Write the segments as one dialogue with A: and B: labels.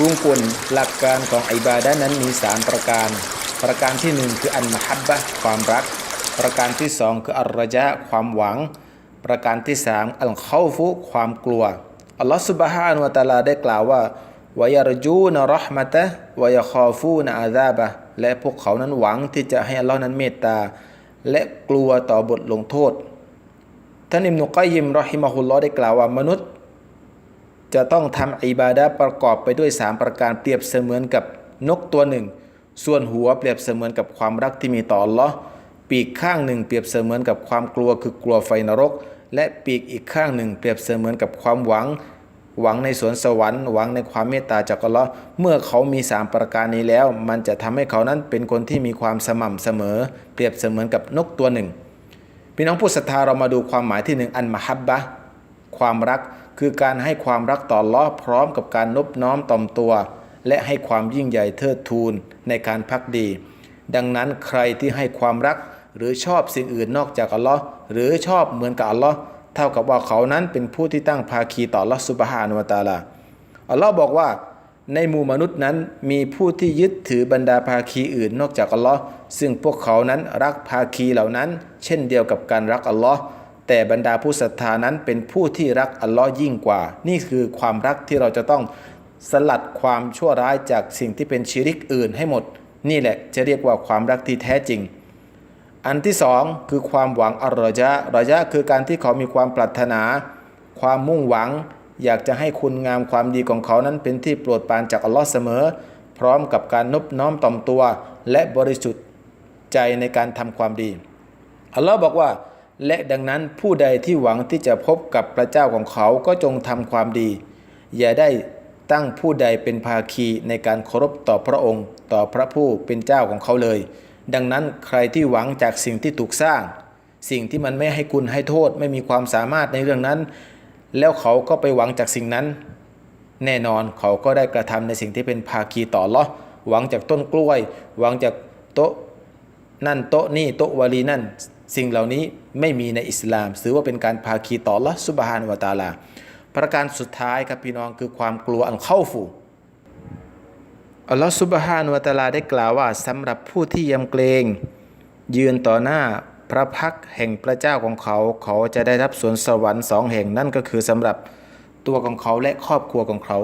A: รุงกุลหลักการของอิบาดะนั้นมี 3 ประการ ประการที่ 1 คืออันมฮับบะความรัก ประการที่ 2 คืออัลรจะความหวัง ประการที่ 3 อัลเข้าฟุความกลัว อัลลอฮฺสุบฮานุวะตะอาลาได้กล่าวว่าวายรจูนรหมะตะวายคอฟูนอาซาบะและพวกเขานั้นหวังที่จะให้อัลลอฮ์นั้นเมตตา และกลัวต่อบทลงโทษ ท่านอิมนุกัยยิมรอฮิมะฮุลลอฮ์ได้กล่าวว่ามนุษย์ จะต้องทำอิบาดะประกอบไปด้วย 3 ประการเปรียบเสมือนกับนกตัวหนึ่ง ส่วนหัวเปรียบเสมือนกับความรักที่มีต่ออัลอปีกข้างหนึ่งเปรียบเสมือนกับความกลัวคือกลัวไฟนรก และปีกอีกข้างหนึ่ง เปรียบเสมือนกับความหวัง หวังในสวนสวรรค์หวังในความเมตตาจากอัลลอฮ์เมื่อเขามี 3 ประการนี้แล้ว มันจะทำให้เขานั้นเป็นคนที่มีความสม่ำเสมอ เปรียบเสมือนกับนกตัวหนึ่งพี่น้องผู้ศรัทธาเรามาดูความหมายที่หนึ่งอันมฮับบะความรัก คือการให้ความรักต่ออัลลอฮ์พร้อมกับการนบน้อมต่อมตัว และให้ความยิ่งใหญ่เทิดทูนในการพักดี ดังนั้นใครที่ให้ความรักหรือชอบสิ่งอื่นนอกจากอัลลอฮ์หรือชอบเหมือนกับอัลลอฮ์เท่ากับว่าเขานั้นเป็นผู้ที่ตั้งภาคีต่ออัลลอฮ์สุบฮานุวตาลาอัลลอฮ์บอกว่า ในหมู่มนุษย์นั้นมีผู้ที่ยึดถือบรรดาภาคีอื่นนอกจากอัลลอฮ์ซึ่งพวกเขานั้นรักภาคีเหล่านั้น เช่นเดียวกับการรักอัลลอฮ์ แต่บรรดาผู้ศรัทธานั้นเป็นผู้ที่รักอัลลอฮ์ยิ่งกว่า นี่คือความรักที่เราจะต้องสลัดความชั่วร้ายจากสิ่งที่เป็นชิริกอื่นให้หมด นี่แหละจะเรียกว่าความรักที่แท้จริง อันที่สองคือความหวังอัลรอยะรอยะคือการที่เขามีความปรารถนา ความมุ่งหวัง อยากจะให้คุณงามความดีของเขานั้นเป็นที่โปรดปรานจากอัลลอฮ์เสมอ พร้อมกับการนบน้อมต่อมตัว และบริสุทธิ์ใจในการทำความดีอัลลอฮ์บอกว่า และดังนั้นผู้ใดที่หวังที่จะพบกับพระเจ้าของเขาก็จงทำความดี อย่าได้ตั้งผู้ใดเป็นภาคีในการเคารพต่อพระองค์ ต่อพระผู้เป็นเจ้าของเขาเลย ดังนั้นใครที่หวังจากสิ่งที่ถูกสร้าง สิ่งที่มันไม่ให้คุณให้โทษไม่มีความสามารถในเรื่องนั้น แล้วเขาก็ไปหวังจากสิ่งนั้น แน่นอนเขาก็ได้กระทำในสิ่งที่เป็นภาคีต่ออัลลอหวังจากต้นกล้วย หวังจากโต๊ะนั่นโต๊ะนี่โต๊ะวาลีนั่น สิ่งเหล่านี้ไม่มีในอิสลามถือว่าเป็นการภาคีต่อลลอฮ์ซุบฮานวะตาลา ประการสุดท้ายครับพี่น้องคือความกลัวอันเข้าฟูอัลลอฮ์ซุบฮานวะตาลาได้กล่าวว่าสำหรับผู้ที่ยำเกรงยืนต่อหน้าพระพักแห่งพระเจ้าของเขา เขาจะได้รับสวนสวรรค์สองแห่งนั่นก็คือสำหรับตัวของเขาและครอบครัวของเขา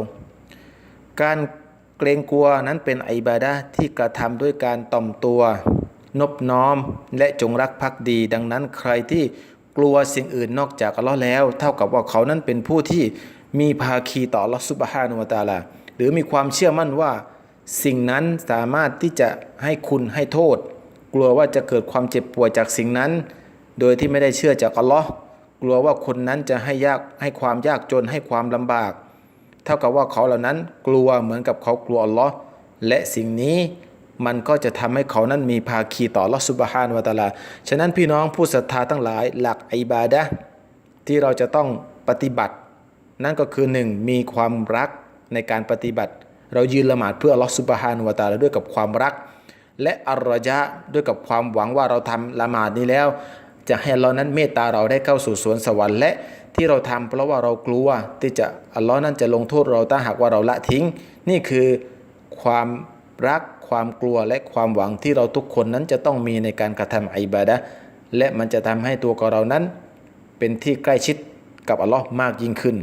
A: การเกรงกลัวนั้นเป็นอิบาดะที่กระทำด้วยการต่อมตัว นบน้อม และจงรักภักดี ดังนั้นใครที่กลัวสิ่งอื่นนอกจากอัลลอฮ์แล้ว เท่ากับว่าเขานั้นเป็นผู้ที่มีภาคีต่ออัลลอฮ์ซุบฮานุวะตาลาหรือมีความเชื่อมั่นว่า สิ่งนั้นสามารถที่จะให้คุณให้โทษ กลัวว่าจะเกิดความเจ็บป่วยจากสิ่งนั้น โดยที่ไม่ได้เชื่อจากอัลลอฮ์กลัวว่าคนนั้นจะให้ยากให้ความยากจนให้ความลำบาก เท่ากับว่าเขาเหล่านั้นกลัวเหมือนกับเขากลัวอัลลอฮ์และสิ่งนี้ มันก็จะทำให้เขานั้นมีภาคีต่อลอฮ์ซุบฮานวะตาลา ฉะนั้นพี่น้องผู้ศรัทธาทั้งหลายหลักอิบาดะที่เราจะต้องปฏิบัติ นั่นก็คือหนึ่งมีความรักในการปฏิบัติ เรายืนละหมาดเพื่อลอฮ์ซุบฮานวะตาลาด้วยกับความรัก และอัลรยะด้วยกับความหวังว่าเราทำละหมาดนี้แล้ว จะให้อัลลอฮ์นั้นเมตตาเราได้เข้าสู่สวนสวรรค์และที่เราทำเพราะว่าเรากลัวที่จะอัลลอฮ์นั้นจะลงโทษเราถ้าหากว่าเราละทิ้ง นี่คือความรัก ความกลัวและความหวังที่เราทุกคนนั้นจะต้องมีในการกระทำอิบาดะและมันจะทำให้ตัวของเรานั้น เป็นที่ใกล้ชิดกับอัลลอฮ์มากยิ่งขึ้น